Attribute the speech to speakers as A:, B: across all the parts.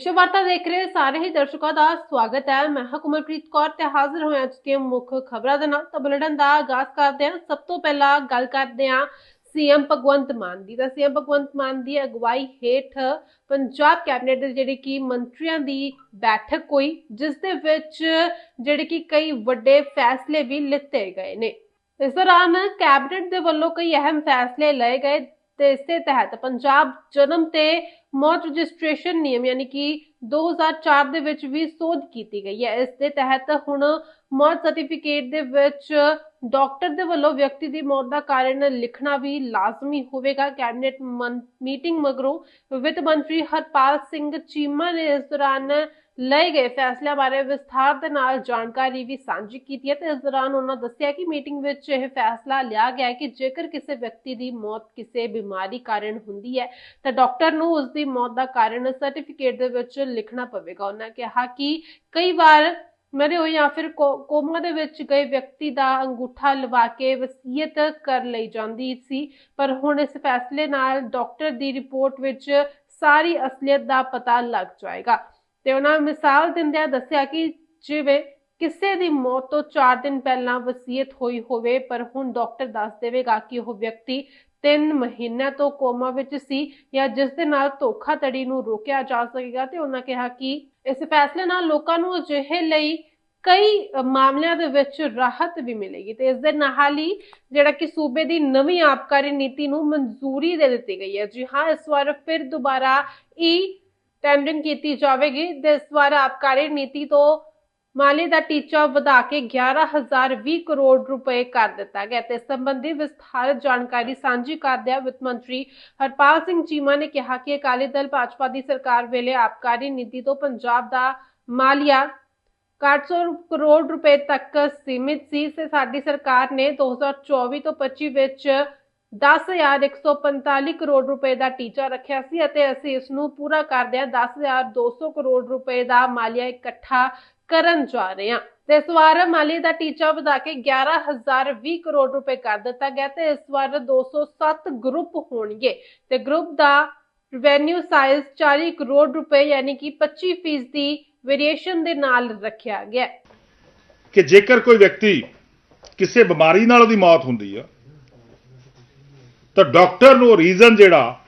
A: ਵਿਸ਼ਵ ਵਾਰਤਾ ਦੇਖ ਰਹੇ ਸਾਰੇ ਹੀ ਦਰਸ਼ਕਾਂ ਦਾ ਸਵਾਗਤ ਹੈ। ਮੈਂ ਹਾਂ ਕੌਰ ਤੇ ਹਾਜ਼ਰ ਹੋਇਆ ਅੱਜ ਦੀਆਂ ਮੁੱਖ ਖਬਰਾਂ ਦੇ ਨਾਲ। ਤਾਂ ਬੁਲੇਟਿਨ ਦਾ ਆਗਾਜ਼ ਕਰਦੇ ਹਾਂ। ਸਭ ਤੋਂ ਪਹਿਲਾਂ ਗੱਲ ਕਰਦੇ ਹਾਂ ਸੀਐਮ ਭਗਵੰਤ ਮਾਨ ਦੀ। ਤਾਂ ਸੀਐਮ ਭਗਵੰਤ ਮਾਨ ਦੀ ਅਗਵਾਈ ਹੇਠ ਪੰਜਾਬ ਕੈਬਨਿਟ ਦੇ ਜਿਹੜੇ ਕਿ ਮੰਤਰੀਆਂ ਦੀ ਬੈਠਕ ਹੋਈ, ਜਿਸ ਦੇ ਵਿੱਚ ਜਿਹੜੇ ਕਿ ਕਈ ਵੱਡੇ ਫੈਸਲੇ ਵੀ ਲਿੱਤੇ ਗਏ ਨੇ। ਇਸ ਦੌਰਾਨ ਕੈਬਨਿਟ ਦੇ ਵੱਲੋਂ ਕਈ ਅਹਿਮ ਫੈਸਲੇ ਲਏ ਗਏ। ਤੇ ਇਸੇ ਤਹਿਤ ਪੰਜਾਬ ਜਨਮ ਤੇ ਮੌਤ ਰਜਿਸਟ੍ਰੇਸ਼ਨ ਨਿਯਮ ਯਾਨੀ ਕਿ 2004 ਦੇ ਵਿੱਚ ਵੀ ਸੋਧ ਕੀਤੀ ਗਈ ਹੈ। ਇਸ ਦੇ ਤਹਿਤ ਹੁਣ ਮੌਤ ਸਰਟੀਫਿਕੇਟ ਦੇ ਵਿੱਚ ਡਾਕਟਰ ਦੇ ਵੱਲੋਂ ਵਿਅਕਤੀ ਦੀ ਮੌਤ ਦਾ ਕਾਰਨ ਲਿਖਣਾ ਵੀ ਲਾਜ਼ਮੀ ਹੋਵੇਗਾ। ਕੈਬਨਿਟ ਮੀਟਿੰਗ ਮਗਰੋਂ ਵਿੱਤ ਮੰਤਰੀ ਹਰਪਾਲ ਸਿੰਘ ਚੀਮਾ ਨੇ ਇਸ ਦੌਰਾਨ ਲਏ ਗਏ ਫੈਸਲਿਆਂ ਬਾਰੇ ਵਿਸਥਾਰ ਦੇ ਨਾਲ ਜਾਣਕਾਰੀ ਵੀ ਸਾਂਝੀ ਕੀਤੀ ਹੈ ਤੇ ਇਸ ਦੌਰਾਨ ਉਹਨਾਂ ਦੱਸਿਆ ਕਿ ਮੀਟਿੰਗ ਵਿੱਚ ਇਹ ਫੈਸਲਾ ਲਿਆ ਗਿਆ ਹੈ ਕਿ ਜੇਕਰ ਕਿਸੇ ਵਿਅਕਤੀ ਦੀ ਮੌਤ ਕਿਸੇ ਬਿਮਾਰੀ ਕਾਰਨ ਹੁੰਦੀ ਹੈ, ਤਾਂ ਡਾਕਟਰ ਨੂੰ ਉਸ ਦੀ ਮੌਤ ਦਾ ਕਾਰਨ ਸਰਟੀਫਿਕੇਟ ਦੇ ਵਿੱਚ ਲਿਖਣਾ ਪਵੇਗਾ। ਉਹਨਾਂ ਕਿਹਾ ਕਿ ਕਈ ਵਾਰ ਮਰੇ ਹੋਏ ਜਾਂ ਫਿਰ ਕੋਮਾ ਦੇ ਵਿੱਚ ਗਏ ਵਿਅਕਤੀ ਦਾ ਅੰਗੂਠਾ ਲਵਾ ਕੇ ਵਸੀਅਤ ਕਰ ਲਈ ਜਾਂਦੀ ਸੀ। ਪਰ ਹੁਣ ਇਸ ਫੈਸਲੇ ਨਾਲ ਡਾਕਟਰ ਦੀ ਰਿਪੋਰਟ ਵਿੱਚ ਸਾਰੀ ਅਸਲੀਅਤ ਦਾ ਪਤਾ ਲੱਗ ਜਾਏਗਾ। ਤੇ ਉਹਨਾਂ ਮਿਸਾਲ ਦਿੰਦਿਆਂ ਦੱਸਿਆ ਕਿ ਜਿਵੇਂ ਕਿਸੇ ਦੀ ਮੌਤ ਤੋਂ 4 ਦਿਨ ਪਹਿਲਾਂ ਵਸੀਅਤ ਹੋਈ ਹੋਵੇ, ਪਰ ਹੁਣ ਡਾਕਟਰ ਦੱਸ ਦੇਵੇਗਾ ਕਿ ਉਹ ਵਿਅਕਤੀ 3 ਮਹੀਨਿਆਂ ਤੋਂ ਕੋਮਾ ਵਿੱਚ ਸੀ ਜਾਂ ਜਿਸ ਦੇ ਨਾਲ ਧੋਖਾਧੜੀ ਨੂੰ ਰੋਕਿਆ ਜਾ ਸਕੇਗਾ ਤੇ ਉਹਨਾਂ ਕਿਹਾ ਕਿ ਇਸ ਫੈਸਲੇ ਨਾਲ ਲੋਕਾਂ ਨੂੰ ਅਜਿਹੇ ਲਈ ਕਈ ਮਾਮਲਿਆਂ ਦੇ ਵਿੱਚ ਰਾਹਤ ਵੀ ਮਿਲੇਗੀ ਤੇ ਇਸ ਦੇ ਨਾਲ ਹੀ ਜਿਹੜਾ ਕਿ ਸੂਬੇ ਦੀ ਨਵੀਂ ਆਬਕਾਰੀ ਨੀਤੀ ਨੂੰ ਮਨਜ਼ੂਰੀ ਦੇ ਦਿੱਤੀ ਗਈ ਹੈ। ਜੀ ਹਾਂ, ਇਸ ਵਾਰ ਫਿਰ ਦੁਬਾਰਾ ਈ ਟੈਂਡਰਿੰਗ ਕੀਤੀ ਜਾਵੇਗੀ ਤੇ ਇਸ ਵਾਰ ਆਬਕਾਰੀ ਨੀਤੀ ਤੋਂ ਮਾਲੀ ਦਾ ਟੀਚਾ ਵਧਾ ਕੇ 11020 ਕਰੋੜ ਰੁਪਏ ਕਰ ਦਿੱਤਾ ਗਿਆ ਤੇ ਸੰਬੰਧੀ ਵਿਸਥਾਰਤ ਜਾਣਕਾਰੀ ਸਾਂਝੀ ਕਰਦਿਆਂ ਵਿੱਤ ਮੰਤਰੀ ਹਰਪਾਲ ਸਿੰਘ ਚੀਮਾ ਨੇ ਕਿਹਾ ਕਿ ਅਕਾਲੀ ਦਲ ਭਾਜਪਾ ਦੀ ਸਰਕਾਰ ਵੇਲੇ ਆਬਕਾਰੀ ਨੀਤੀ ਤੋਂ ਪੰਜਾਬ ਦਾ ਮਾਲੀਆ 400 ਕਰੋੜ ਰੁਪਏ ਤੱਕ ਸੀਮਿਤ ਸੀ ਤੇ ਸਾਡੀ ਸਰਕਾਰ ਨੇ 2024 ਤੋਂ 25 ਵਿੱਚ 10145 ਕਰੋੜ ਰੁਪਏ ਦਾ ਟੀਚਾ ਰੱਖਿਆ ਸੀ ਅਤੇ ਅਸੀਂ ਇਸ ਨੂੰ ਪੂਰਾ ਕਰਦਿਆਂ 10200 ਕਰੋੜ ਰੁਪਏ ਦਾ ਮਾਲੀਆ ਇਕੱਠਾ ਕਰਨ ਜਾ ਰਹੇ ਹਾਂ। ਤੇ ਇਸ ਵਾਰ ਮਾਲੀ ਦਾ ਟੀਚਾ ਵਧਾ ਕੇ 11020 ਕਰੋੜ ਰੁਪਏ ਕਰ ਦਿੱਤਾ ਗਿਆ ਤੇ ਇਸ ਵਾਰ 207 ਗਰੁੱਪ ਹੋਣਗੇ ਤੇ ਗਰੁੱਪ ਦਾ ਰੈਵਨਿਊ ਸਾਈਜ਼ 40 ਕਰੋੜ ਰੁਪਏ ਯਾਨੀ ਕਿ 25% ਦੀ ਵੇਰੀਏਸ਼ਨ ਦੇ ਨਾਲ ਰੱਖਿਆ ਗਿਆ।
B: ਕਿ ਜੇਕਰ ਕੋਈ ਵਿਅਕਤੀ ਕਿਸੇ ਬਿਮਾਰੀ ਨਾਲ ਉਹਦੀ ਮੌਤ ਹੁੰਦੀ ਆ, ਤਾਂ ਡਾਕਟਰ ਨੂੰ ਰੀਜ਼ਨ ਜਿਹੜਾ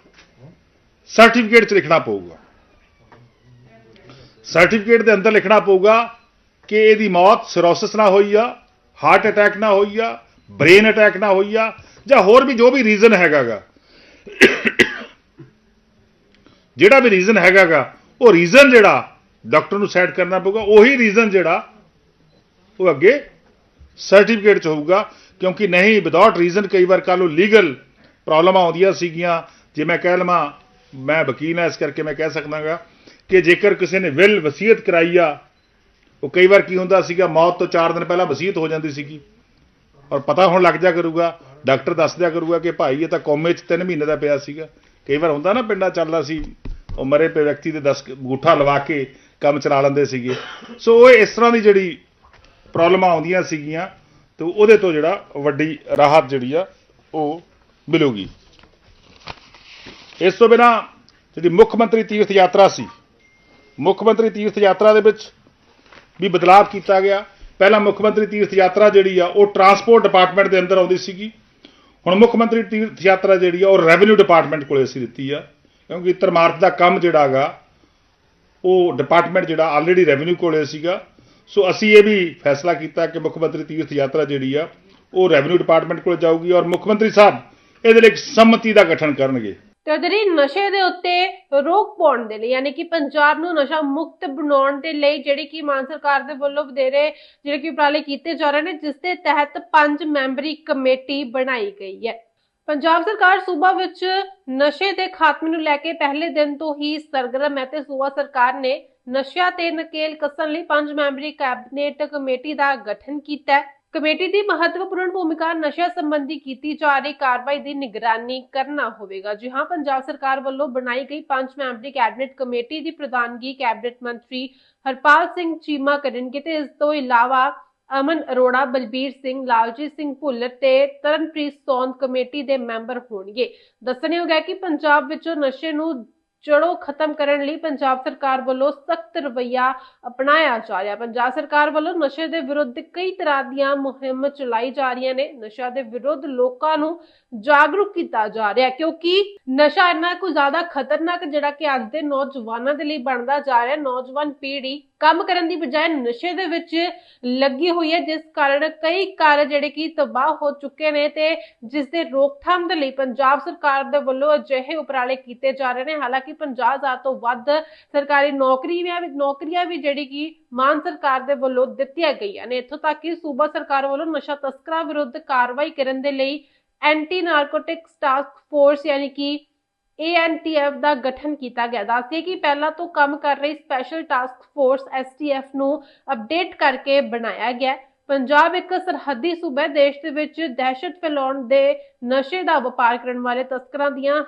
B: ਸਰਟੀਫਿਕੇਟ 'ਚ ਲਿਖਣਾ ਪਊਗਾ। ਸਰਟੀਫਿਕੇਟ ਦੇ ਅੰਦਰ ਲਿਖਣਾ ਪਊਗਾ ਕਿ ਇਹਦੀ ਮੌਤ ਸਿਰੋਸਿਸ ਨਾਲ ਹੋਈ ਆ ਹਾਰਟ ਅਟੈਕ ਨਾਲ ਹੋਈ ਆ ਬ੍ਰੇਨ ਅਟੈਕ ਨਾਲ ਹੋਈ ਆ, ਜਾਂ ਹੋਰ ਵੀ ਜੋ ਵੀ ਰੀਜ਼ਨ ਹੈਗਾਗਾ। ਜਿਹੜਾ ਵੀ ਰੀਜ਼ਨ ਹੈਗਾਗਾ, ਉਹ ਰੀਜ਼ਨ ਜਿਹੜਾ ਡਾਕਟਰ ਨੂੰ ਸੈਟ ਕਰਨਾ ਪਊਗਾ, ਉਹੀ ਰੀਜ਼ਨ ਜਿਹੜਾ ਉਹ ਅੱਗੇ ਸਰਟੀਫਿਕੇਟ ਚ ਹੋਊਗਾ, ਕਿਉਂਕਿ ਨਹੀਂ ਵਿਦਆਊਟ ਰੀਜ਼ਨ ਕਈ ਵਾਰ ਕੱਲ੍ਹ ਨੂੰ ਲੀਗਲ ਪ੍ਰੋਬਲਮਾਂ ਆਉਂਦੀਆਂ ਸੀਗੀਆਂ। ਜੇ ਮੈਂ ਕਹਿ ਲਵਾਂ, ਮੈਂ ਵਕੀਲ ਹਾਂ, ਇਸ ਕਰਕੇ ਮੈਂ ਕਹਿ ਸਕਦਾਗਾ। ਕਿ ਜੇਕਰ ਕਿਸੇ ਨੇ ਵਿਲ ਵਸੀਅਤ ਕਰਾਈ ਆ, ਉਹ ਕਈ ਵਾਰ ਕੀ ਹੁੰਦਾ ਸੀਗਾ, ਮੌਤ ਤੋਂ 4 ਦਿਨ ਪਹਿਲਾਂ ਵਸੀਅਤ ਹੋ ਜਾਂਦੀ ਸੀਗੀ। ਔਰ ਪਤਾ ਹੁਣ ਲੱਗ ਜਾ ਕਰੂਗਾ, ਡਾਕਟਰ ਦੱਸ ਦਿਆ ਕਰੂਗਾ ਕਿ ਭਾਈ ਇਹ ਤਾਂ ਕੋਮੇ 'ਚ 3 ਮਹੀਨੇ ਦਾ ਪਿਆ ਸੀਗਾ। ਕਈ ਵਾਰ ਹੁੰਦਾ ਨਾ ਪਿੰਡਾਂ ਚੱਲਦਾ ਸੀ, ਉਹ ਮਰੇ ਪਏ ਵਿਅਕਤੀ ਦੇ 10 ਗੂਠਾ ਲਵਾ ਕੇ ਕੰਮ ਚਲਾ ਲੈਂਦੇ ਸੀਗੇ। ਸੋ ਉਹ ਇਸ ਤਰ੍ਹਾਂ ਦੀ ਜਿਹੜੀ ਪ੍ਰੋਬਲਮਾਂ ਆਉਂਦੀਆਂ ਸੀਗੀਆਂ, ਤੇ ਉਹਦੇ ਤੋਂ ਜਿਹੜਾ ਵੱਡੀ ਰਾਹਤ ਜਿਹੜੀ ਆ, ਉਹ ਮਿਲੂਗੀ। ਇਸ ਤੋਂ ਬਿਨਾ ਜਿਹੜੀ ਮੁੱਖ ਮੰਤਰੀ ਤੀਰਥ ਯਾਤਰਾ ਸੀ ਮੁੱਖ ਮੰਤਰੀ ਤੀਰਥ ਯਾਤਰਾ ਦੇ ਵਿੱਚ ਵੀ ਬਦਲਾਅ ਕੀਤਾ ਗਿਆ। ਪਹਿਲਾਂ ਮੁੱਖ ਮੰਤਰੀ ਤੀਰਥ ਯਾਤਰਾ ਜਿਹੜੀ ਆ, ਉਹ ਟਰਾਂਸਪੋਰਟ ਡਿਪਾਰਟਮੈਂਟ ਦੇ ਅੰਦਰ ਆਉਂਦੀ ਸੀਗੀ। ਹੁਣ ਮੁੱਖ ਮੰਤਰੀ ਤੀਰਥ ਯਾਤਰਾ ਜਿਹੜੀ ਆ, ਉਹ ਰੈਵਨਿਊ ਡਿਪਾਰਟਮੈਂਟ ਕੋਲੇ ਅਸੀਂ ਦਿੱਤੀ ਆ। ਕਿਉਂਕਿ ਤਰਮਾਰਤ ਦਾ ਕੰਮ ਜਿਹੜਾ ਹੈਗਾ, ਉਹ ਡਿਪਾਰਟਮੈਂਟ ਜਿਹੜਾ ਆਲਰੇਡੀ ਰੈਵਨਿਊ ਕੋਲੇ ਸੀਗਾ। ਸੋ ਅਸੀਂ ਇਹ ਵੀ ਫੈਸਲਾ ਕੀਤਾ ਕਿ ਮੁੱਖ ਮੰਤਰੀ ਤੀਰਥ ਯਾਤਰਾ ਜਿਹੜੀ ਆ, ਉਹ ਰੈਵਨਿਊ ਡਿਪਾਰਟਮੈਂਟ ਕੋਲ ਜਾਊਗੀ ਔਰ ਮੁੱਖ ਮੰਤਰੀ ਸਾਹਿਬ ਇਹਦੇ ਲਈ ਇੱਕ ਸੰਮਤੀ ਦਾ ਗਠਨ ਕਰਨਗੇ।
A: ਤੇ ਜਿਹੜੀ ਨਸ਼ੇ ਦੇ ਉੱਤੇ ਰੋਕ ਪਾਉਣ ਦੇ ਲਈ, ਯਾਨੀ ਕਿ ਪੰਜਾਬ ਨੂੰ ਨਸ਼ਾ ਮੁਕਤ ਬਣਾਉਣ ਦੇ ਲਈ ਜਿਹੜੀ ਕਿ ਮਾਨ ਸਰਕਾਰ ਦੇ ਵੱਲੋਂ ਵਧੇਰੇ ਜਿਹੜੇ ਕਿ ਉਪਰਾਲੇ ਕੀਤੇ ਜਾ ਰਹੇ ਨੇ, ਜਿਸ ਦੇ ਤਹਿਤ ਪੰਜ ਮੈਂਬਰੀ ਕਮੇਟੀ ਬਣਾਈ ਗਈ ਹੈ। ਪੰਜਾਬ ਸਰਕਾਰ ਸੂਬਾ ਵਿੱਚ ਨਸ਼ੇ ਦੇ ਖਾਤਮੇ ਨੂੰ ਲੈ ਕੇ ਪਹਿਲੇ ਦਿਨ ਤੋਂ ਹੀ ਸਰਗਰਮ ਹੈ ਤੇ ਸੂਬਾ ਸਰਕਾਰ ਨੇ ਨਸ਼ਿਆਂ ਤੇ ਨਕੇਲ ਕੱਸਣ ਲਈ ਪੰਜ ਮੈਂਬਰੀ ਕੈਬਨਿਟ ਕਮੇਟੀ ਦਾ ਗਠਨ ਕੀਤਾ ਹੈ। ਕਮੇਟੀ ਦੀ ਮਹੱਤਵਪੂਰਨ ਭੂਮਿਕਾ ਨਸ਼ਾ ਸੰਬੰਧੀ ਕੀਤੀ ਜਾ ਰਹੀ ਕਾਰਵਾਈ ਦੀ ਨਿਗਰਾਨੀ ਕਰਨਾ ਹੋਵੇਗਾ। ਜੀ ਹਾਂ, ਪੰਜਾਬ ਸਰਕਾਰ ਵੱਲੋਂ ਬਣਾਈ ਗਈ ਪੰਜ ਮੈਂਬਰੀ ਕੈਬਨਿਟ ਕਮੇਟੀ ਦੀ ਪ੍ਰਧਾਨਗੀ ਕੈਬਨਿਟ ਮੰਤਰੀ ਹਰਪਾਲ ਸਿੰਘ ਚੀਮਾ ਕਰਨਗੇ ਤੇ ਇਸ ਤੋਂ ਇਲਾਵਾ ਅਮਨ ਅਰੋੜਾ, ਬਲਬੀਰ ਸਿੰਘ, ਲਾਲਜੀਤ ਸਿੰਘ ਭੁੱਲਰ ਤੇ ਤਰਨਪ੍ਰੀਤ ਸੌਂਦ ਕਮੇਟੀ ਦੇ ਮੈਂਬਰ ਹੋਣਗੇ। ਦੱਸਣਯੋਗ ਹੈ ਕਿ ਪੰਜਾਬ ਵਿੱਚੋਂ ਨਸ਼ੇ ਨੂੰ ਜੜੋਂ ਖਤਮ ਕਰਨ ਲਈ ਪੰਜਾਬ ਸਰਕਾਰ ਵੱਲੋਂ ਸਖਤ ਰਵੱਈਆ ਅਪਣਾਇਆ ਜਾ ਰਿਹਾ। ਪੰਜਾਬ ਸਰਕਾਰ ਵੱਲੋਂ ਨਸ਼ੇ ਦੇ ਵਿਰੁੱਧ ਕਈ ਤਰ੍ਹਾਂ ਦੀਆਂ ਮੁਹਿੰਮ ਚਲਾਈ ਜਾ ਰਹੀਆਂ ਨੇ। ਨਸ਼ਾ ਦੇ ਵਿਰੁੱਧ ਲੋਕਾਂ ਨੂੰ ਜਾਗਰੂਕ ਕੀਤਾ ਜਾ ਰਿਹਾ ਕਿਉਂਕਿ ਨਸ਼ਾ ਇੰਨਾ ਕੁ ਜ਼ਿਆਦਾ ਖਤਰਨਾਕ ਜਿਹੜਾ ਕਿ ਅੱਜ ਦੇ ਨੌਜਵਾਨਾਂ ਦੇ ਲਈ ਬਣਦਾ ਜਾ ਰਿਹਾ। ਨੌਜਵਾਨ ਪੀੜ੍ਹੀ ਕੰਮ ਕਰਨ ਦੀ ਬਜਾਏ ਨਸ਼ੇ ਦੇ ਵਿੱਚ ਲੱਗੀ ਹੋਈ ਹੈ, ਜਿਸ ਕਾਰਨ ਕਈ ਘਰ ਜਿਹੜੇ ਕਿ ਤਬਾਹ ਹੋ ਚੁੱਕੇ ਨੇ ਤੇ ਜਿਸ ਦੇ ਰੋਕਥਾਮ ਦੇ ਲਈ ਪੰਜਾਬ ਸਰਕਾਰ ਦੇ ਵੱਲੋਂ ਅਜਿਹੇ ਉਪਰਾਲੇ ਕੀਤੇ ਜਾ ਰਹੇ ਨੇ। ਹਾਲਾਂਕਿ 50000 ਤੋਂ ਵੱਧ ਸਰਕਾਰੀ ਨੌਕਰੀਆਂ ਨੌਕਰੀਆਂ ਵੀ ਜਿਹੜੀ ਕਿ ਮਾਨ ਸਰਕਾਰ ਦੇ ਵੱਲੋਂ ਦਿੱਤੀਆਂ ਗਈਆਂ ਨੇ। ਇੱਥੋਂ ਤੱਕ ਕਿ ਸੂਬਾ ਸਰਕਾਰ ਵੱਲੋਂ ਨਸ਼ਾ ਤਸਕਰਾਂ ਵਿਰੁੱਧ ਕਾਰਵਾਈ ਕਰਨ ਦੇ ਲਈ ਐਂਟੀ ਨਾਰਕੋਟਿਕਸ ਟਾਸਕ ਫੋਰਸ ਯਾਨੀ ਕਿ ANTF ਦਾ ਗਠਨ ਕੀਤਾ ਗਿਆ। ਦੱਸਦੇ ਕਿ ਪਹਿਲਾਂ ਤੋਂ ਕੰਮ ਕਰ ਰਹੀ ਸਪੈਸ਼ਲ ਟਾਸਕ ਫੋਰਸ STF ਨੂੰ ਅਪਡੇਟ ਕਰਕੇ ਬਣਾਇਆ ਗਿਆ। ਪੰਜਾਬ ਇੱਕ ਸਰਹੱਦੀ ਸੂਬਾ ਦੇਸ਼ ਦੇ ਵਿੱਚ ਦਹਿਸ਼ਤ ਫੈਲਾਉਣ ਦੇ ਨਸ਼ੇ ਦਾ ਵਪਾਰ ਕਰਨ ਵਾਲੇ ਤਸਕਰਾਂ ਦੀਆਂ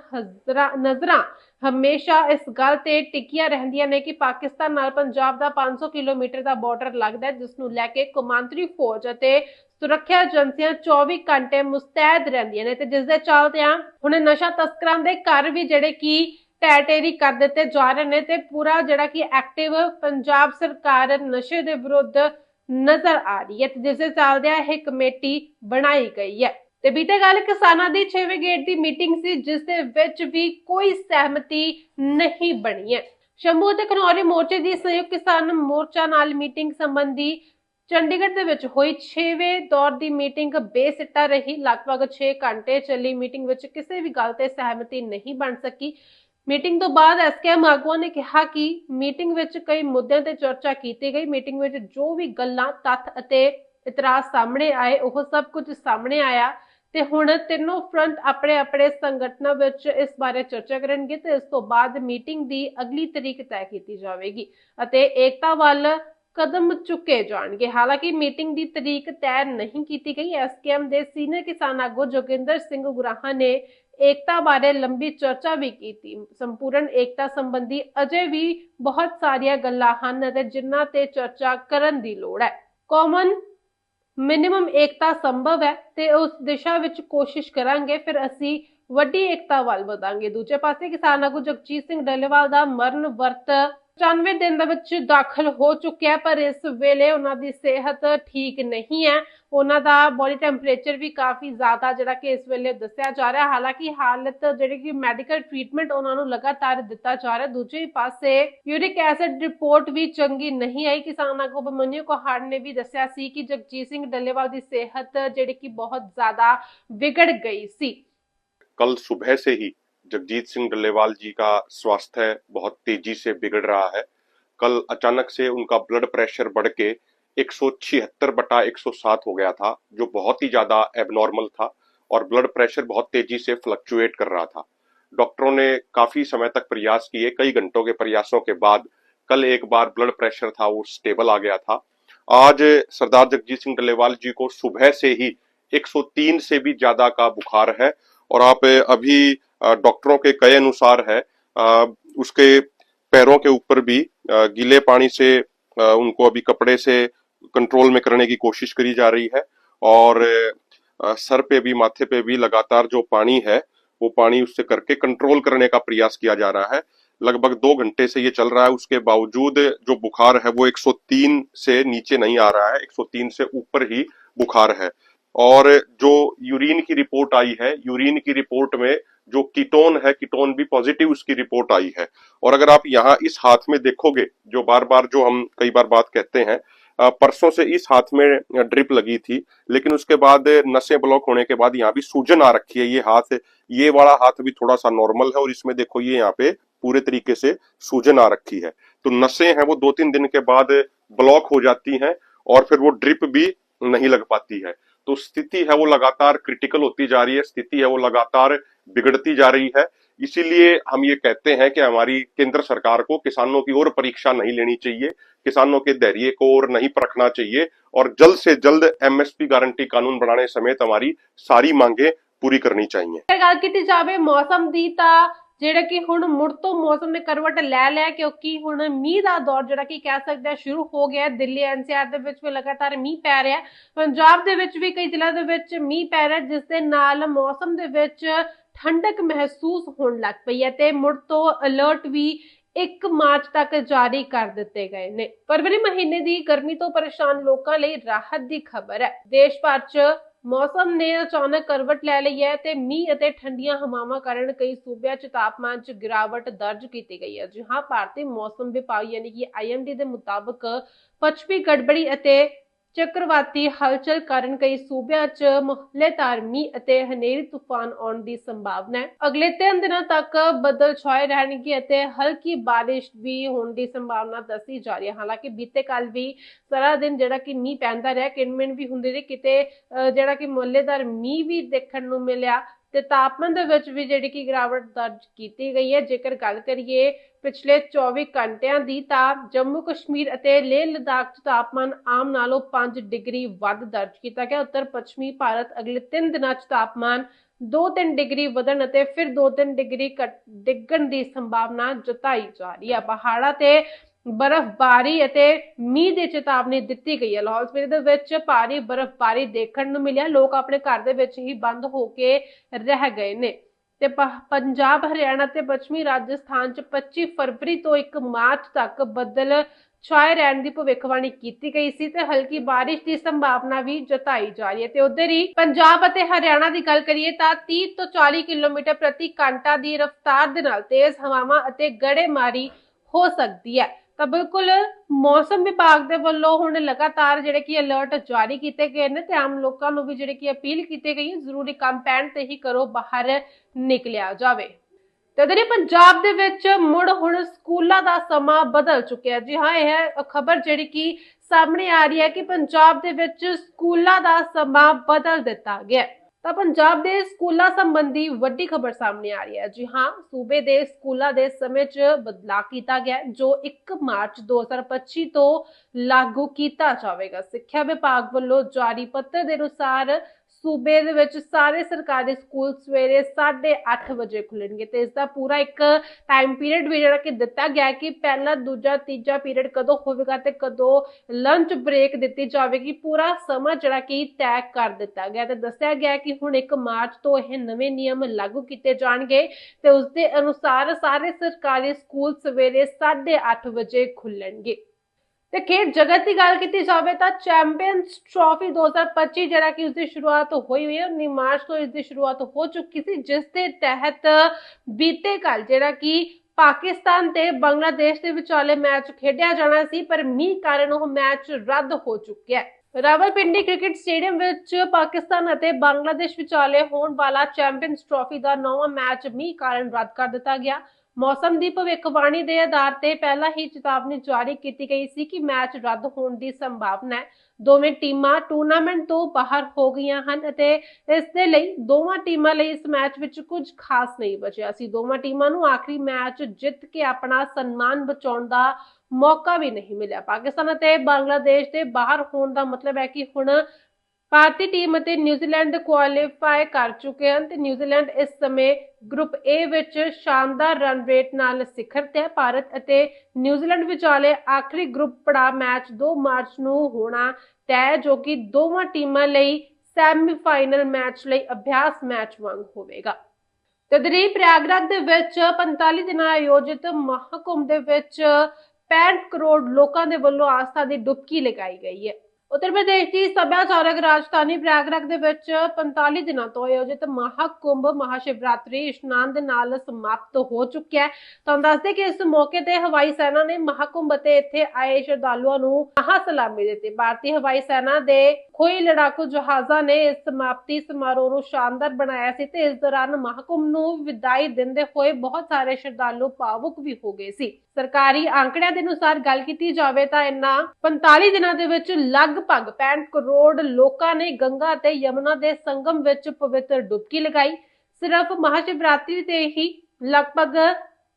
A: ਨਜ਼ਰਾਂ ਹਮੇਸ਼ਾ ਇਸ ਗੱਲ ਤੇ ਟਿਕੀਆਂ ਰਹਿੰਦੀਆਂ ਨੇ ਕਿ ਪਾਕਿਸਤਾਨ ਨਾਲ ਪੰਜਾਬ ਦਾ 500 ਕਿਲੋਮੀਟਰ ਦਾ ਬਾਰਡਰ ਲੱਗਦਾ ਹੈ, ਜਿਸ ਨੂੰ ਲੈ ਕੇ ਕੌਮਾਂਤਰੀ ਫੌਜ ਅਤੇ ਸੁਰੱਖਿਆ ਏਜੰਸੀਆਂ 24 ਘੰਟੇ ਮੁਸਤੈਦ ਰਹਿੰਦੀਆਂ ਨੇ ਤੇ ਜਿਸ ਦੇ ਚੱਲਦਿਆਂ ਹੁਣ ਨਸ਼ਾ ਤਸਕਰਾਂ ਦੇ ਘਰ ਵੀ ਜਿਹੜੇ ਕਿ ਟੈਟੇਰੀ ਕਰ ਦਿੱਤੇ ਜਾ ਰਹੇ ਨੇ ਤੇ ਪੂਰਾ ਜਿਹੜਾ ਕਿ ਐਕਟਿਵ ਪੰਜਾਬ ਸਰਕਾਰ ਨਸ਼ੇ ਦੇ ਵਿਰੁੱਧ ਨਜ਼ਰ ਆ ਰਹੀ ਹੈ ਤੇ ਜਿਸ ਦੇ ਚੱਲਦਿਆਂ ਇਹ ਕਮੇਟੀ ਬਣਾਈ ਗਈ ਹੈ। ਤੇ ਬੀਤੇ ਕੱਲ ਕਿਸਾਨਾਂ ਦੀ 6ਵੇਂ ਗੇਟ ਦੀ ਮੀਟਿੰਗ ਸੀ, ਜਿਸ ਦੇ ਵਿੱਚ ਵੀ ਕੋਈ ਸਹਿਮਤੀ ਨਹੀਂ ਬਣੀ ਹੈ। ਸ਼ੰਭੂ ਤੇ ਖਨੌਰੀ ਮੋਰਚੇ ਦੀ ਸੰਯੁਕਤ ਕਿਸਾਨ ਮੋਰਚਾ ਨਾਲ ਮੀਟਿੰਗ ਸੰਬੰਧੀ ਚੰਡੀਗੜ੍ਹ ਦੇ ਵਿੱਚ ਹੋਈ 6ਵੇਂ ਦੌਰ ਦੀ ਮੀਟਿੰਗ ਬੇਸਿੱਟਾ ਰਹੀ। ਲਗਭਗ 6 ਘੰਟੇ ਚੱਲੀ ਮੀਟਿੰਗ ਵਿੱਚ ਕਿਸੇ ਵੀ ਗੱਲ ਤੇ ਸਹਿਮਤੀ ਨਹੀਂ ਬਣ ਸਕੀ। ਮੀਟਿੰਗ ਤੋਂ ਬਾਅਦ ਐਸਕੇਐਮ ਆਗੂਆਂ ਨੇ ਕਿਹਾ ਕਿ ਮੀਟਿੰਗ ਵਿੱਚ ਕਈ ਮੁੱਦਿਆਂ ਤੇ ਚਰਚਾ ਕੀਤੀ ਗਈ। ਮੀਟਿੰਗ ਵਿੱਚ ਜੋ ਵੀ ਗੱਲਾਂ, ਤੱਥ ਅਤੇ ਇਤਰਾਜ਼ ਸਾਹਮਣੇ ਆਏ, ਉਹ ਸਭ ਕੁਝ ਸਾਹਮਣੇ ਆਇਆ ਤੇ ਹੁਣ ਤਿੰਨੋਂ ਫਰੰਟ ਆਪਣੇ ਆਪਣੇ ਸੰਗਠਨਾਂ ਵਿੱਚ ਇਸ ਬਾਰੇ ਚਰਚਾ ਕਰਨਗੇ ਤੇ ਇਸ ਤੋਂ ਬਾਅਦ ਮੀਟਿੰਗ ਦੀ ਅਗਲੀ ਤਰੀਕ ਤੈਅ ਕੀਤੀ ਜਾਵੇਗੀ ਅਤੇ ਏਕਤਾ ਵੱਲ ਕਦਮ ਚੁੱਕੇ ਜਾਣਗੇ। ਹਾਲਾਂਕਿ ਮੀਟਿੰਗ ਦੀ ਤਰੀਕ ਤੈਅ ਨਹੀਂ ਕੀਤੀ ਗਈ। ਐਸਕੇਐਮ ਦੇ ਸੀਨੀਅਰ ਕਿਸਾਨ ਆਗੂ ਜੋਗਿੰਦਰ ਸਿੰਘ ਗੁਰਾਹਾ ਨੇ ਏਕਤਾ ਬਾਰੇ ਲੰਬੀ ਚਰਚਾ ਵੀ ਕੀਤੀ। ਸੰਪੂਰਨ ਏਕਤਾ ਸੰਬੰਧੀ ਅਜੇ ਵੀ ਬਹੁਤ ਸਾਰੀਆਂ ਗੱਲਾਂ ਹਨ ਅਤੇ ਜਿਨ੍ਹਾਂ ਤੇ ਚਰਚਾ ਕਰਨ ਦੀ ਲੋੜ ਹੈ। ਕਾਮਨ ਮਿਨੀਮਮ ਏਕਤਾ ਸੰਭਵ ਹੈ ਤੇ ਉਸ ਦਿਸ਼ਾ ਵਿੱਚ ਕੋਸ਼ਿਸ਼ ਕਰਾਂਗੇ, ਫਿਰ ਅਸੀਂ ਵੱਡੀ ਏਕਤਾ ਵੱਲ ਵਧਾਂਗੇ। ਦੂਜੇ ਪਾਸੇ ਕਿਸਾਨ ਆਗੂ ਜਗਜੀਤ ਸਿੰਘ ਡੱਲੇਵਾਲ ਦਾ ਮਰਨ ਵਰਤ 95 ਦਿਨ ਦੇ ਵਿੱਚ ਦਾਖਲ ਹੋ ਚੁੱਕਿਆ ਪਰ ਇਸ ਵੇਲੇ ਉਹਨਾਂ ਦੀ ਸਿਹਤ ਠੀਕ ਨਹੀਂ ਹੈ। ਉਹਨਾਂ ਦਾ ਬੋਡੀ ਟੈਂਪਰੇਚਰ ਵੀ ਕਾਫੀ ਜ਼ਿਆਦਾ ਜਿਹੜਾ ਕਿ ਇਸ ਵੇਲੇ ਦੱਸਿਆ ਜਾ ਰਿਹਾ ਹੈ। ਹਾਲਾਂਕਿ ਹਾਲਤ ਜਿਹੜੀ ਕਿ ਮੈਡੀਕਲ ਟ੍ਰੀਟਮੈਂਟ ਉਹਨਾਂ ਨੂੰ ਲਗਾਤਾਰ ਦਿੱਤਾ ਜਾ ਰਿਹਾ ਹੈ। ਦੂਜੇ ਪਾਸੇ ਯੂਰਿਕ ਐਸਿਡ ਰਿਪੋਰਟ ਵੀ ਚੰਗੀ ਨਹੀਂ ਆਈ ਕਿਸਾਨ ਆਗੂ ਬਮਨਿਓ ਕੋਹਾੜ ਨੇ ਵੀ ਦੱਸਿਆ ਸੀ ਕਿ ਜਗਜੀਤ ਸਿੰਘ ਡੱਲੇਵਾਲ ਦੀ ਸਿਹਤ ਜਿਹੜੀ ਕਿ ਬਹੁਤ ਜ਼ਿਆਦਾ ਵਿਗੜ ਗਈ ਸੀ
C: कल सुबह से ही जगजीत सिंह डल्लेवाल जी का स्वास्थ्य बहुत तेजी से बिगड़ रहा है कल अचानक से उनका ब्लड प्रेशर बढ़ के एक सौ छिहत्तर बटा 107 हो गया था, जो बहुत ही ज़्यादा एबनॉर्मल था और ब्लड प्रेशर बहुत तेज़ी से फ्लक्चुएट कर रहा था। डॉक्टरों ने काफ़ी समय तक प्रयास किए, कई घंटों के प्रयासों के बाद कल एक बार ब्लड प्रेशर था, वो स्टेबल आ गया था। आज सरदार जगजीत सिंह डल्लेवाल जी को सुबह से ही 103 से भी ज़्यादा का बुखार है और आप अभी डॉक्टरों के कहे अनुसार है उसके पैरों के ऊपर भी गीले पानी से उनको अभी कपड़े से कंट्रोल में करने की कोशिश करी जा रही है और सर पे भी, माथे पे भी लगातार जो पानी है, वो पानी उससे करके कंट्रोल करने का प्रयास किया जा रहा है। लगभग दो घंटे से ये चल रहा है, उसके बावजूद जो बुखार है, वो 103 से नीचे नहीं आ रहा है 103 से ऊपर ही बुखार है। और जो यूरिन की रिपोर्ट आई है यूरिन की रिपोर्ट में जो कीटोन है कीटोन भी पॉजिटिव उसकी रिपोर्ट आई है। और अगर आप यहाँ इस हाथ में देखोगे, जो बार बार जो हम कई बार बात कहते हैं परसों से इस हाथ में ड्रिप लगी थी, लेकिन उसके बाद नसें ब्लॉक होने के बाद यहाँ भी सूजन आ रखी है ये हाथ। ये वाला हाथ भी थोड़ा सा नॉर्मल है और इसमें देखो ये यहाँ पे पूरे तरीके से सूजन आ रखी है। तो नसें हैं वो दो तीन दिन के बाद ब्लॉक हो जाती हैं और फिर वो ड्रिप भी नहीं लग पाती है। तो स्थिति है वो लगातार क्रिटिकल होती जा रही है, स्थिति है वो लगातार बिगड़ती जा रही है। इसीलिए हम ये कहते हैं कि हमारी केंद्र सरकार को किसानों की और परीक्षा नहीं लेनी चाहिए किसानों के धैर्य को और नहीं परखना चाहिए और जल्द से जल्द एमएसपी गारंटी कानून बनाने समेत हमारी सारी मांगे पूरी करनी चाहिए
A: ਅਗਰ ਗੱਲ ਕੀਤੀ ਜਾਵੇ ਮੌਸਮ ਦੀ ਤਾਂ ਜਿਹੜਾ ਕਿ ਹੁਣ ਮੁੜ ਤੋਂ ਮੌਸਮ ਨੇ ਕਰਵਟ ਲੈ ਲਿਆ ਕਿਉਂਕਿ ਹੁਣ ਮੀਂਹ ਦਾ ਦੌਰ ਜਿਹੜਾ ਕਿ ਕਹਿ ਸਕਦੇ ਆ ਸ਼ੁਰੂ ਹੋ ਗਿਆ ਹੈ। ਦਿੱਲੀ ਐਨਸੀਆਰ ਦੇ ਵਿੱਚ ਵੀ ਲਗਾਤਾਰ ਮੀਂਹ ਪੈ ਰਿਹਾ ਹੈ ਪੰਜਾਬ ਦੇ ਵਿੱਚ ਵੀ ਕਈ ਜ਼ਿਲ੍ਹਿਆਂ ਦੇ ਵਿੱਚ ਮੀਂਹ ਪੈ ਰਿਹਾ ਹੈ, ਜਿਸ ਦੇ ਨਾਲ ਮੌਸਮ ਦੇ ਵਿੱਚ ਠੰਡਕ ਮਹਿਸੂਸ ਹੋਣ ਲੱਗ ਪਈ ਹੈ ਤੇ ਮੁੜ ਤੋਂ ਅਲਰਟ ਵੀ 1 ਮਾਰਚ ਤੱਕ ਜਾਰੀ ਕਰ ਦਿੱਤੇ ਗਏ ਨੇ। ਫਰਵਰੀ ਮਹੀਨੇ ਦੀ ਗਰਮੀ ਤੋਂ ਪਰੇਸ਼ਾਨ ਲੋਕਾਂ ਲਈ ਰਾਹਤ ਦੀ ਖਬਰ ਹੈ। ਦੇਸ਼ ਭਰ 'ਚ ਮੌਸਮ ਨੇ ਅਚਾਨਕ ਕਰਵਟ ਲੈ ਲਈ ਹੈ ਤੇ ਮੀਂਹ ਅਤੇ ਠੰਡੀਆਂ ਹਵਾਵਾਂ ਕਾਰਨ ਕਈ ਸੂਬਿਆਂ 'ਚ ਤਾਪਮਾਨ 'ਚ ਗਿਰਾਵਟ ਦਰਜ ਕੀਤੀ ਗਈ ਹੈ। ਜੀ ਹਾਂ, ਭਾਰਤੀ ਮੌਸਮ ਵਿਭਾਗ ਯਾਨੀ ਕਿ ਆਈਐਮਡੀ ਦੇ ਮੁਤਾਬਕ ਪੱਛਮੀ ਗੜਬੜੀ ਅਤੇ ਚੱਕਰਵਾਤੀ ਹਲਚਲ ਕਾਰਨ ਕਈ ਸੂਬਿਆਂ 'ਚ ਮੁਹੱਲੇਦਾਰ ਮੀਂਹ ਅਤੇ ਹਨੇਰੀ ਤੂਫਾਨ ਆਉਣ ਦੀ ਸੰਭਾਵਨਾ ਹੈ। ਅਗਲੇ 3 ਦਿਨਾਂ ਤੱਕ ਬੱਦਲ ਛਾਏ ਰਹਿਣਗੇ ਅਤੇ ਹਲਕੀ ਬਾਰਿਸ਼ ਵੀ ਹੋਣ ਦੀ ਸੰਭਾਵਨਾ ਦੱਸੀ ਜਾ ਰਹੀ ਹੈ। ਹਾਲਾਂਕਿ ਬੀਤੇ ਕੱਲ ਵੀ ਸਾਰਾ ਦਿਨ ਜਿਹੜਾ ਕਿ ਮੀਂਹ ਪੈਂਦਾ ਰਿਹਾ ਕਿਨਮਿਨ ਵੀ ਹੁੰਦੀ ਰਹੀ, ਕਿਤੇ ਜਿਹੜਾ ਕਿ ਮੁਹੱਲੇਦਾਰ ਮੀਂਹ ਵੀ ਦੇਖਣ ਨੂੰ ਮਿਲਿਆ। ਤੇ ਤਾਪਮਾਨ ਦੇ ਵਿੱਚ ਵੀ ਜਿਹੜੀ ਕਿ ਗਿਰਾਵਟ ਦਰਜ ਕੀਤੀ ਗਈ ਹੈ। ਜੇਕਰ ਗੱਲ ਕਰੀਏ ਪਿਛਲੇ 24 ਘੰਟਿਆਂ ਦੀ ਤਾਂ ਜੰਮੂ ਕਸ਼ਮੀਰ ਅਤੇ ਲੇਹ ਲਦਾਖ 'ਚ ਤਾਪਮਾਨ ਆਮ ਨਾਲੋਂ 5 ਡਿਗਰੀ ਵੱਧ ਦਰਜ ਕੀਤਾ ਗਿਆ। ਉੱਤਰ ਪੱਛਮੀ ਭਾਰਤ ਅਗਲੇ 3 ਦਿਨਾਂ 'ਚ ਤਾਪਮਾਨ 2-3 ਡਿਗਰੀ ਵਧਣ ਅਤੇ ਫਿਰ 2-3 ਡਿਗਰੀ ਘਟ- ਡਿੱਗਣ ਦੀ ਸੰਭਾਵਨਾ ਜਤਾਈ ਜਾ ਰਹੀ ਹੈ। ਪਹਾੜਾਂ ਤੇ ਬਰਫ਼ਬਾਰੀ ਅਤੇ ਮੀਂਹ ਦੀ ਚੇਤਾਵਨੀ ਦਿੱਤੀ ਗਈ ਹੈ। ਲਾਹੌਰ ਸਪੀਤੀ ਦੇ ਵਿੱਚ ਭਾਰੀ ਬਰਫ਼ਬਾਰੀ ਦੇਖਣ ਨੂੰ ਮਿਲਿਆ। ਲੋਕ ਆਪਣੇ ਘਰ ਦੇ ਵਿੱਚ ਹੀ ਬੰਦ ਹੋ ਕੇ ਰਹਿ ਗਏ ਨੇ। ਤੇ ਪੰਜਾਬ, ਹਰਿਆਣਾ ਤੇ ਪੱਛਮੀ ਰਾਜਸਥਾਨ ਚ 25 ਫਰਵਰੀ ਤੋਂ 1 ਮਾਰਚ ਤੱਕ ਬੱਦਲ ਛਾਏ ਰਹਿਣ ਦੀ ਭਵਿੱਖਬਾਣੀ ਕੀਤੀ ਗਈ ਸੀ ਤੇ ਹਲਕੀ ਬਾਰਿਸ਼ ਦੀ ਸੰਭਾਵਨਾ ਵੀ ਜਤਾਈ ਜਾ ਰਹੀ ਹੈ। ਤੇ ਉਧਰ ਹੀ ਪੰਜਾਬ ਅਤੇ ਹਰਿਆਣਾ ਦੀ ਗੱਲ ਕਰੀਏ ਤਾਂ 30 ਤੋਂ 40 ਕਿਲੋਮੀਟਰ ਪ੍ਰਤੀ ਘੰਟਾ ਦੀ ਰਫ਼ਤਾਰ ਦੇ ਨਾਲ ਤੇਜ਼ ਹਵਾਵਾਂ ਅਤੇ ਗੜੇਮਾਰੀ ਹੋ ਸਕਦੀ ਹੈ। ਤਾਂ ਬਿਲਕੁਲ ਮੌਸਮ ਵਿਭਾਗ ਦੇ ਵੱਲੋਂ ਹੁਣ ਲਗਾਤਾਰ ਜਿਹੜੇ ਕਿ ਅਲਰਟ ਜਾਰੀ ਕੀਤੇ ਗਏ ਨੇ ਤੇ ਆਮ ਲੋਕਾਂ ਨੂੰ ਵੀ ਜਿਹੜੇ ਕਿ ਅਪੀਲ ਕੀਤੀ ਗਈ ਹੈ ਜ਼ਰੂਰੀ ਕੰਮ ਪੈਣ ਤੇ ਹੀ ਕਰੋ ਬਾਹਰ ਨਿਕਲਿਆ ਜਾਵੇ। ਤੇ ਜਿਹੜੇ ਪੰਜਾਬ ਦੇ ਵਿੱਚ ਮੁੜ ਹੁਣ ਸਕੂਲਾਂ ਦਾ ਸਮਾਂ ਬਦਲ ਚੁੱਕਿਆ ਜੀ ਹਾਂ, ਇਹ ਖਬਰ ਜਿਹੜੀ ਕਿ ਸਾਹਮਣੇ ਆ ਰਹੀ ਹੈ ਕਿ ਪੰਜਾਬ ਦੇ ਵਿੱਚ ਸਕੂਲਾਂ ਦਾ ਸਮਾਂ ਬਦਲ ਦਿੱਤਾ ਗਿਆ ਤਾਂ ਪੰਜਾਬ ਦੇ ਸਕੂਲਾਂ ਸੰਬੰਧੀ ਵੱਡੀ ਖਬਰ ਸਾਹਮਣੇ ਆ ਰਹੀ ਹੈ। ਜੀ ਹਾਂ, ਸੂਬੇ ਦੇ ਸਕੂਲਾਂ ਦੇ ਸਮੇਂ 'ਚ ਬਦਲਾਅ ਕੀਤਾ ਗਿਆ ਜੋ 1 ਮਾਰਚ 2025 ਤੋਂ ਲਾਗੂ ਕੀਤਾ ਜਾਵੇਗਾ। ਸਿੱਖਿਆ ਵਿਭਾਗ ਵੱਲੋਂ ਜਾਰੀ ਪੱਤਰ ਦੇ ਅਨੁਸਾਰ ਸੂਬੇ ਦੇ ਵਿੱਚ ਸਾਰੇ ਸਰਕਾਰੀ ਸਕੂਲ ਸਵੇਰੇ 8:30 ਵਜੇ ਖੁੱਲਣਗੇ ਤੇ ਇਸ ਦਾ ਪੂਰਾ ਇੱਕ ਟਾਈਮ ਪੀਰੀਅਡ ਵੀ ਜਿਹੜਾ ਕਿ ਦਿੱਤਾ ਗਿਆ ਕਿ ਪਹਿਲਾ, ਦੂਜਾ, ਤੀਜਾ ਪੀਰੀਅਡ ਕਦੋਂ ਹੋਵੇਗਾ ਤੇ ਕਦੋਂ ਲੰਚ ਬ੍ਰੇਕ ਦਿੱਤੀ ਜਾਵੇਗੀ, ਪੂਰਾ ਸਮਾਂ ਜਿਹੜਾ ਕਿ ਤੈਅ ਕਰ ਦਿੱਤਾ ਗਿਆ ਤੇ ਦੱਸਿਆ ਗਿਆ ਕਿ ਹੁਣ 1 ਮਾਰਚ ਤੋਂ ਇਹ ਨਵੇਂ ਨਿਯਮ ਲਾਗੂ ਕੀਤੇ ਜਾਣਗੇ ਤੇ ਉਸ ਦੇ ਅਨੁਸਾਰ ਸਾਰੇ ਸਰਕਾਰੀ ਸਕੂਲ ਸਵੇਰੇ 8:30 ਵਜੇ ਖੁੱਲਣਗੇ ਤੇ ਖੇਡ ਜਗਤ ਦੀ ਗੱਲ ਕੀਤੀ ਜਾਵੇ ਤਾਂ ਚੈਂਪੀਅਨਸ ਟਰਾਫੀ 2025 ਜਿਹੜਾ ਕਿ ਉਸ ਦੀ ਸ਼ੁਰੂਆਤ ਹੋਈ ਹੋਈ ਹੈ 19 ਮਾਰਚ ਤੋਂ ਇਸ ਦੀ ਸ਼ੁਰੂਆਤ ਹੋ ਚੁੱਕੀ ਸੀ, ਜਿਸ ਦੇ ਤਹਿਤ ਬੀਤੇ ਕੱਲ ਜਿਹੜਾ ਕਿ ਪਾਕਿਸਤਾਨ ਤੇ ਬੰਗਲਾਦੇਸ਼ ਦੇ ਵਿਚਾਲੇ ਮੈਚ ਖੇਡਿਆ ਜਾਣਾ ਸੀ, ਪਰ ਮੀਂਹ ਕਾਰਨ ਉਹ ਮੈਚ ਰੱਦ ਹੋ ਚੁੱਕਿਆ ਹੈ। ਰਾਵਲਪਿੰਡੀ ਕ੍ਰਿਕਟ ਸਟੇਡੀਅਮ ਵਿੱਚ ਪਾਕਿਸਤਾਨ ਅਤੇ ਬੰਗਲਾਦੇਸ਼ ਵਿਚਾਲੇ ਹੋਣ ਵਾਲਾ ਚੈਂਪੀਅਨਸ ਟਰਾਫੀ ਦਾ ਨੌਵਾਂ ਮੈਚ ਮੀਂਹ ਕਾਰਨ ਰੱਦ ਕਰ ਦਿੱਤਾ ਗਿਆ। ਮੌਸਮ ਦੀ ਭਵਿੱਖਬਾਣੀ ਦੇ ਆਧਾਰ ਤੇ ਪਹਿਲਾਂ ਹੀ ਚੇਤਾਵਨੀ ਜਾਰੀ ਕੀਤੀ ਗਈ ਸੀ ਕਿ ਮੈਚ ਰੱਦ ਹੋਣ ਦੀ ਸੰਭਾਵਨਾ ਹੈ। ਦੋਵੇਂ ਟੀਮਾਂ ਟੂਰਨਾਮੈਂਟ ਤੋਂ ਬਾਹਰ ਹੋ ਗਈਆਂ ਹਨ ਅਤੇ ਇਸ ਦੇ ਲਈ ਦੋਵਾਂ ਟੀਮਾਂ ਲਈ ਇਸ ਮੈਚ ਵਿੱਚ ਕੁਝ ਖਾਸ ਨਹੀਂ ਬਚਿਆ ਸੀ। ਦੋਵਾਂ ਟੀਮਾਂ ਨੂੰ ਆਖਰੀ ਮੈਚ ਜਿੱਤ ਕੇ ਆਪਣਾ ਸਨਮਾਨ ਬਚਾਉਣ ਦਾ ਮੌਕਾ ਵੀ ਨਹੀਂ ਮਿਲਿਆ। ਪਾਕਿਸਤਾਨ ਅਤੇ ਬੰਗਲਾਦੇਸ਼ ਦੇ ਬਾਹਰ ਹੋਣ ਦਾ ਮਤਲਬ ਹੈ ਕਿ ਹੁਣ ਭਾਰਤੀ ਟੀਮ ਅਤੇ ਨਿਊਜ਼ੀਲੈਂਡ ਕੁਆਲੀਫਾਈ ਕਰ ਚੁੱਕੇ ਹਨ ਤੇ ਨਿਊਜ਼ੀਲੈਂਡ ਇਸ ਸਮੇਂ ਗਰੁੱਪ A ਵਿੱਚ ਸ਼ਾਨਦਾਰ ਰਨ ਰੇਟ ਨਾਲ ਸਿਖਰ ਤੇ ਹੈ। ਭਾਰਤ ਅਤੇ ਨਿਊਜ਼ੀਲੈਂਡ ਵਿਚਾਲੇ ਆਖਰੀ ਗਰੁੱਪ ਪੜਾ ਮੈਚ 2 ਮਾਰਚ ਨੂੰ ਹੋਣਾ ਤੈਅ ਜੋ ਕਿ ਦੋਵਾਂ ਟੀਮਾਂ ਲਈ ਸੈਮੀਫਾਈਨਲ ਮੈਚ ਲਈ ਅਭਿਆਸ ਮੈਚ ਵਾਂਗ ਹੋਵੇਗਾ। ਤੇ ਦਰੀ ਪ੍ਰਯਾਗਰਾਜ ਦੇ ਵਿੱਚ 45 ਦਿਨਾਂ ਆਯੋਜਿਤ ਮਹਾਕੁੰਭ ਦੇ ਵਿੱਚ 65 ਕਰੋੜ ਲੋਕਾਂ ਦੇ ਵੱਲੋਂ ਆਸਥਾ ਦੀ ਡੁਬਕੀ ਲਗਾਈ ਗਈ ਹੈ। ਉੱਤਰ ਪ੍ਰਦੇਸ਼ ਦੀ ਸੱਭਿਆਚਾਰਕ ਰਾਜਧਾਨੀ ਪ੍ਰਯਾਗਰਾਜ ਦੇ ਵਿੱਚ 45 ਦਿਨਾਂ ਤੋਂ ਆਯੋਜਿਤ ਮਹਾਕੁੰਭ ਮਹਾਸ਼ਿਵਰਾਤਰੀ ਇਸ਼ਨਾਨ ਦੇ ਨਾਲ ਸਮਾਪਤ ਹੋ ਚੁੱਕਿਆ ਹੈ। ਤੁਹਾਨੂੰ ਦੱਸਦੇ ਕਿ ਇਸ ਮੌਕੇ ਤੇ ਹਵਾਈ ਸੈਨਾ ਨੇ ਮਹਾਕੁੰਭ ਅਤੇ ਇੱਥੇ ਆਏ ਸ਼ਰਧਾਲੂਆਂ ਨੂੰ ਮਹਾ ਸਲਾਮੀ ਦਿੱਤੀ। ਭਾਰਤੀ ਹਵਾਈ ਸੈਨਾ ਦੇ ਖੋਈ ਲੜਾਕੂ ਜਹਾਜ਼ਾਂ ਨੇ ਇਸ ਸਮਾਪਤੀ ਸਮਾਰੋਹ ਨੂੰ ਸ਼ਾਨਦਾਰ ਬਣਾਇਆ ਸੀ ਤੇ ਇਸ ਦੌਰਾਨ ਮਹਾਕੁੰਭ ਨੂੰ ਵਿਦਾਈ ਦਿੰਦੇ ਹੋਏ ਬਹੁਤ ਸਾਰੇ ਸ਼ਰਧਾਲੂ ਭਾਵੁਕ ਵੀ ਹੋ ਗਏ ਸੀ। ਸਰਕਾਰੀ ਆંકੜਿਆਂ ਦੇ ਅਨੁਸਾਰ ਗੱਲ ਕੀਤੀ ਜਾਵੇ ਤਾਂ ਇਨ੍ਹਾਂ 45 ਦਿਨਾਂ ਦੇ ਵਿੱਚ ਲਗਭਗ 65 ਕਰੋੜ ਲੋਕਾਂ ਨੇ ਗੰਗਾ ਅਤੇ ਯਮੁਨਾ ਦੇ ਸੰਗਮ ਵਿੱਚ ਪਵਿੱਤਰ ਡੁਬਕੀ ਲਗਾਈ। ਸਿਰਫ ਮਹਾਸ਼ਿਵਰਾਤਰੀ ਤੇ ਹੀ ਲਗਭਗ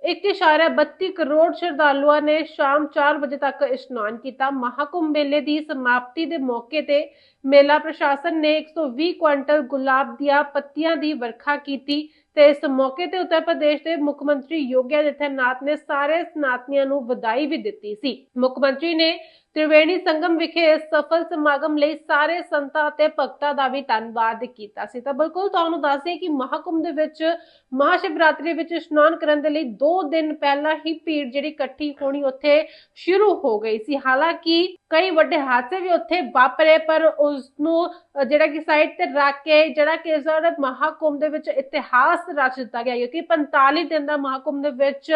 A: 1.32 ਕਰੋੜ ਸ਼ਰਧਾਲੂਆਂ ਨੇ ਸ਼ਾਮ 4 ਵਜੇ ਤੱਕ ਇਸ਼ਨਾਨ ਕੀਤਾ। ਮਹਾਕੁੰਭ ਮੇਲੇ ਦੀ ਸਮਾਪਤੀ ਦੇ ਮੌਕੇ ਤੇ ਮੇਲਾ ਪ੍ਰਸ਼ਾਸਨ ਨੇ 120 ਕੁਇੰਟਲ ਗੁਲਾਬ ਦੀਆਂ ਪੱਤੀਆਂ ਦੀ ਵਰਖਾ ਕੀਤੀ ਤੇ ਇਸ ਮੌਕੇ ਤੇ ਉੱਤਰ ਪ੍ਰਦੇਸ਼ ਦੇ ਮੁੱਖ ਮੰਤਰੀ ਯੋਗੀ ਆਦਿੱਤਿਆਨਾਥ ਨੇ ਸਾਰੇ ਸਨਾਤਨੀਆਂ ਨੂੰ ਵਧਾਈ ਵੀ ਦਿੱਤੀ ਸੀ। ਮੁੱਖ ਮੰਤਰੀ ਨੇ ਤ੍ਰਿਵੇਣੀ ਸੰਗਮ ਵਿਖੇ ਇਸ ਸਫਲ ਸਮਾਗਮ ਲਈ ਸਾਰੇ ਸੰਤਾਂ ਅਤੇ ਭਗਤਾਂ ਦਾ ਵੀ ਧੰਨਵਾਦ ਕੀਤਾ ਸੀ। ਤਾਂ ਬਿਲਕੁਲ ਤੁਹਾਨੂੰ ਦੱਸਦੇ ਕਿ ਮਹਾਕੁੰਭ ਦੇ ਵਿੱਚ ਮਹਾਸ਼ਿਵਰਾਤਰੀ ਵਿੱਚ ਇਸ਼ਨਾਨ ਕਰਨ ਦੇ ਲਈ 2 ਦਿਨ ਪਹਿਲਾਂ ਹੀ ਭੀੜ ਜਿਹੜੀ ਇਕੱਠੀ ਹੋਣੀ ਉੱਥੇ ਸ਼ੁਰੂ ਹੋ ਗਈ ਸੀ। ਹਾਲਾਂਕਿ ਕਈ ਵੱਡੇ ਹਾਦਸੇ ਵੀ ਉੱਥੇ ਵਾਪਰੇ, ਪਰ ਉਸ ਨੂੰ ਜਿਹੜਾ ਕਿ ਸਾਈਡ ਤੇ ਰੱਖ ਕੇ, ਜਿਹੜਾ ਕਿ ਇਸ ਵਾਰ ਮਹਾਕੁੰਭ ਦੇ ਵਿੱਚ ਇਤਿਹਾਸ ਰਚ ਦਿੱਤਾ ਗਿਆ ਕਿਉਂਕਿ 45 ਦਿਨ ਦਾ ਮਹਾਕੁੰਭ ਦੇ ਵਿੱਚ,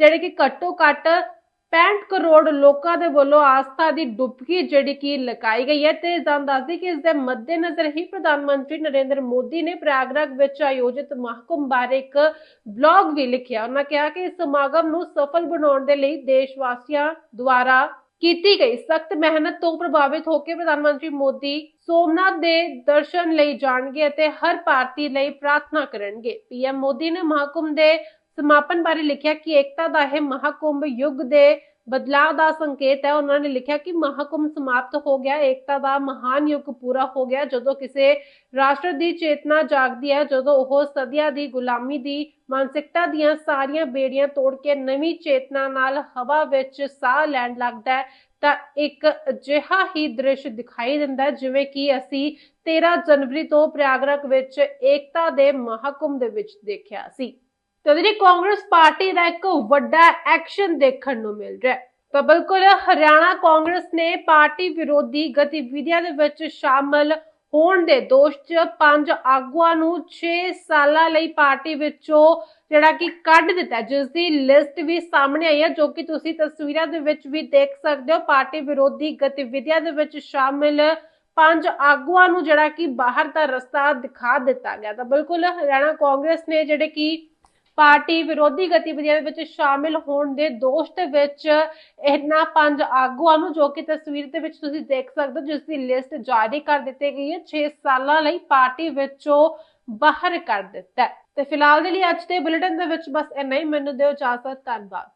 A: ਜਿਹੜੇ ਕਿ ਘੱਟੋ ਘੱਟ 65 ਕਰੋੜ ਲੋਕਾਂ ਦੇ ਵੱਲੋਂ ਆਸਥਾ ਦੀ ਡੁਬਕੀ ਜਿਹੜੀ ਕਿ ਲਗਾਈ ਗਈ ਹੈ ਤੇ ਤੁਹਾਨੂੰ ਦੱਸਦੀ ਕਿ ਇਸ ਦੇ ਮੱਦੇਨਜ਼ਰ ਹੀ ਪ੍ਰਧਾਨ ਮੰਤਰੀ ਨਰਿੰਦਰ ਮੋਦੀ ਨੇ ਪ੍ਰਯਾਗਰਾਜ ਵਿੱਚ ਆਯੋਜਿਤ ਮਹਾਕੁੰਭ ਬਾਰੇ ਇੱਕ ਬਲੌਗ ਵੀ ਲਿਖਿਆ। ਉਹਨਾਂ ਕਿਹਾ ਕਿ ਇਸ ਸਮਾਗਮ ਨੂੰ ਸਫਲ ਬਣਾਉਣ ਦੇ ਲਈ ਦੇਸ਼ ਵਾਸੀਆਂ ਦੁਆਰਾ ਕੀਤੀ ਗਈ ਸਖਤ ਮਿਹਨਤ ਤੋਂ ਪ੍ਰਭਾਵਿਤ ਹੋ ਕੇ ਪ੍ਰਧਾਨ ਮੰਤਰੀ ਮੋਦੀ ਸੋਮਨਾਥ ਦੇ ਦਰਸ਼ਨ ਲਈ ਜਾਣਗੇ ਅਤੇ ਹਰ ਭਾਰਤੀ ਲਈ ਪ੍ਰਾਰਥਨਾ ਕਰਨਗੇ। ਪੀਐਮ ਮੋਦੀ ਨੇ ਮਹਾਕੁੰਭ ਦੇ ਸਮਾਪਨ ਬਾਰੇ ਲਿਖਿਆ ਕਿ ਏਕਤਾ ਦਾ ਇਹ ਮਹਾਕੁੰਭ ਯੁੱਗ ਦੇ ਬਦਲਾਅ ਦਾ ਸੰਕੇਤ ਹੈ। ਉਹਨਾਂ ਨੇ ਲਿਖਿਆ ਕਿ ਮਹਾਕੁੰਭ ਸਮਾਪਤ ਹੋ ਗਿਆ, ਏਕਤਾ ਦਾ ਮਹਾਨ ਯੁੱਗ ਪੂਰਾ ਹੋ ਗਿਆ। ਜਦੋਂ ਕਿਸੇ ਰਾਸ਼ਟਰ ਦੀ ਚੇਤਨਾ ਜਾਗਦੀ ਹੈ, ਜਦੋਂ ਉਹ ਸਦੀਆਂ ਦੀ ਗੁਲਾਮੀ ਦੀ ਮਾਨਸਿਕਤਾ ਦੀਆਂ ਸਾਰੀਆਂ ਬੇੜੀਆਂ ਤੋੜ ਕੇ ਨਵੀਂ ਚੇਤਨਾ ਨਾਲ ਹਵਾ ਵਿੱਚ ਸਾਹ ਲੈਣ ਲੱਗਦਾ ਹੈ, ਤਾਂ ਇੱਕ ਅਜਿਹਾ ਹੀ ਦ੍ਰਿਸ਼ ਦਿਖਾਈ ਦਿੰਦਾ ਜਿਵੇਂ ਕਿ ਅਸੀਂ 13 ਜਨਵਰੀ ਤੋਂ ਪ੍ਰਯਾਗਰਾਜ ਵਿੱਚ ਏਕਤਾ ਦੇ ਮਹਾਕੁੰਭ ਦੇ ਵਿੱਚ ਦੇਖਿਆ ਸੀ। ਤੇ ਜਿਹੜੀ ਕਾਂਗਰਸ ਪਾਰਟੀ ਦਾ ਇੱਕ ਵੱਡਾ ਐਕਸ਼ਨ ਦੇਖਣ ਨੂੰ ਮਿਲ ਰਿਹਾ ਹੈ। ਤਾਂ ਬਿਲਕੁਲ ਹਰਿਆਣਾ ਕਾਂਗਰਸ ਨੇ ਪਾਰਟੀ ਵਿਰੋਧੀ ਗਤੀਵਿਧੀਆਂ ਦੇ ਵਿੱਚ ਸ਼ਾਮਲ ਹੋਣ ਦੇ ਦੋਸ਼ 'ਚ ਪੰਜ ਆਗੂਆਂ ਨੂੰ 6 ਸਾਲਾਂ ਲਈ ਪਾਰਟੀ ਵਿੱਚੋਂ ਜਿਹੜਾ ਕਿ ਕੱਢ ਦਿੱਤਾ ਜਿਸ ਦੀ ਲਿਸਟ ਵੀ ਸਾਹਮਣੇ ਆਈ ਹੈ, ਜੋ ਕਿ ਤੁਸੀਂ ਤਸਵੀਰਾਂ ਦੇ ਵਿੱਚ ਵੀ ਦੇਖ ਸਕਦੇ ਹੋ। ਪਾਰਟੀ ਵਿਰੋਧੀ ਗਤੀਵਿਧੀਆਂ ਦੇ ਵਿੱਚ ਸ਼ਾਮਿਲ ਪੰਜ ਆਗੂਆਂ ਨੂੰ ਜਿਹੜਾ ਕਿ ਬਾਹਰ ਦਾ ਰਸਤਾ ਦਿਖਾ ਦਿੱਤਾ ਗਿਆ। ਤਾਂ ਬਿਲਕੁਲ ਹਰਿਆਣਾ ਕਾਂਗਰਸ ਨੇ ਜਿਹੜੇ ਕਿ ਪਾਰਟੀ ਵਿਰੋਧੀ ਗਤੀਵਿਧੀਆਂ ਵਿੱਚ ਸ਼ਾਮਿਲ ਹੋਣ ਦੇ ਦੋਸ਼ ਦੇ ਵਿੱਚ ਇਹਨਾਂ ਪੰਜ ਆਗੂਆਂ ਨੂੰ ਜੋ ਕਿ ਤਸਵੀਰ ਦੇ ਵਿੱਚ ਤੁਸੀਂ ਦੇਖ ਸਕਦੇ ਹੋ, ਜਿਸ ਦੀ ਲਿਸਟ ਜਾਰੀ ਕਰ ਦਿੱਤੀ ਗਈ ਹੈ 6 ਸਾਲਾਂ ਲਈ ਪਾਰਟੀ ਵਿੱਚੋਂ ਬਾਹਰ ਕਰ ਦਿੱਤਾ ਤੇ ਫਿਲਹਾਲ ਦੇ ਲਈ ਅੱਜ ਦੇ ਬੁਲੇਟਿਨ ਦੇ ਵਿੱਚ ਬਸ ਇੰਨਾ ਹੀ, ਮੈਨੂੰ ਦਿਓ ਇਜਾਜ਼ਤ, ਧੰਨਵਾਦ।